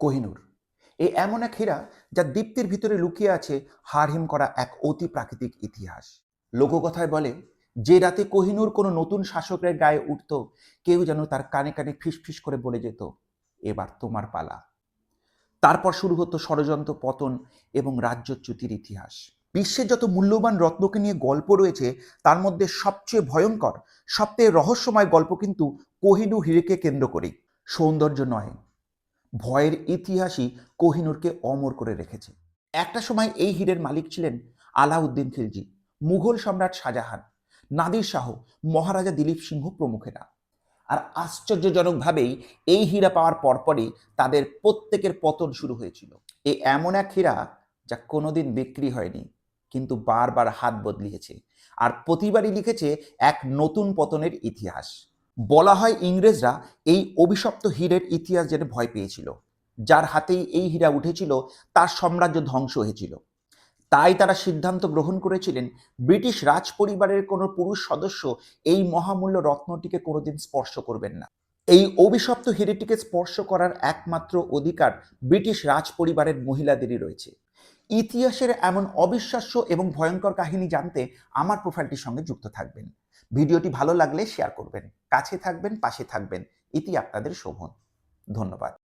কোহিনুর। এ এমন এক হীরা যা দীপ্তির ভিতরে লুকিয়ে আছে হারহিম করা এক অতি প্রাকৃতিক ইতিহাস। লোককথায় বলে, যে রাতে কোহিনুর কোনো নতুন শাসকের গায়ে উঠত, কেউ যেন তার কানে কানে ফিসফিস করে বলে যেত, এবার তোমার পালা। তারপর শুরু হতো ষড়যন্ত্র, পতন এবং রাজ্যচ্যুতির ইতিহাস। বিশ্বের যত মূল্যবান রত্নকে নিয়ে গল্প রয়েছে, তার মধ্যে সবচেয়ে ভয়ঙ্কর, সবচেয়ে রহস্যময় গল্প কিন্তু কোহিনূর হিরেকে কেন্দ্র করেই। সৌন্দর্য নয় ভয়ের ইতিহাসই কোহিনূরকে অমর করে রেখেছে। একটা সময় এই হীরের মালিক ছিলেন আলাউদ্দিন খিলজি, মুঘল সম্রাট শাহজাহান, নাদির শাহ, মহারাজা দিলীপ সিংহ প্রমুখেরা। আর আশ্চর্যজনকভাবেই এই হীরা পাওয়ার পরপরই তাদের প্রত্যেকের পতন শুরু হয়েছিল। এ এমন এক হীরা যা কোনোদিন বিক্রি হয়নি, কিন্তু বারবার হাত বদলিয়েছে। আর প্রতিবারই লিখেছে এক নতুন পতনের ইতিহাস। বলা হয় ইংরেজরা এই অভিশপ্ত হীরের ইতিহাস জেনে ভয় পেয়েছিল। যার হাতেই এই হীরা উঠেছিল, তার সাম্রাজ্য ধ্বংস হয়েছিল। তাই তারা সিদ্ধান্ত গ্রহণ করেছিলেন, ব্রিটিশ রাজ পরিবারের কোনো পুরুষ সদস্য এই মহামূল্য রত্নটিকে কোনোদিন স্পর্শ করবেন না। এই অভিশপ্ত হিরেটিকে স্পর্শ করার একমাত্র অধিকার ব্রিটিশ রাজ পরিবারের মহিলাদেরই রয়েছে। ইতিহাসের এমন অবিশ্বাস্য এবং ভয়ঙ্কর কাহিনী জানতে আমার প্রোফাইলটির সঙ্গে যুক্ত থাকবেন। ভিডিওটি ভালো লাগলে শেয়ার করবেন। কাছে থাকবেন, পাশে থাকবেন। ইতি আপনাদের শোভন। ধন্যবাদ।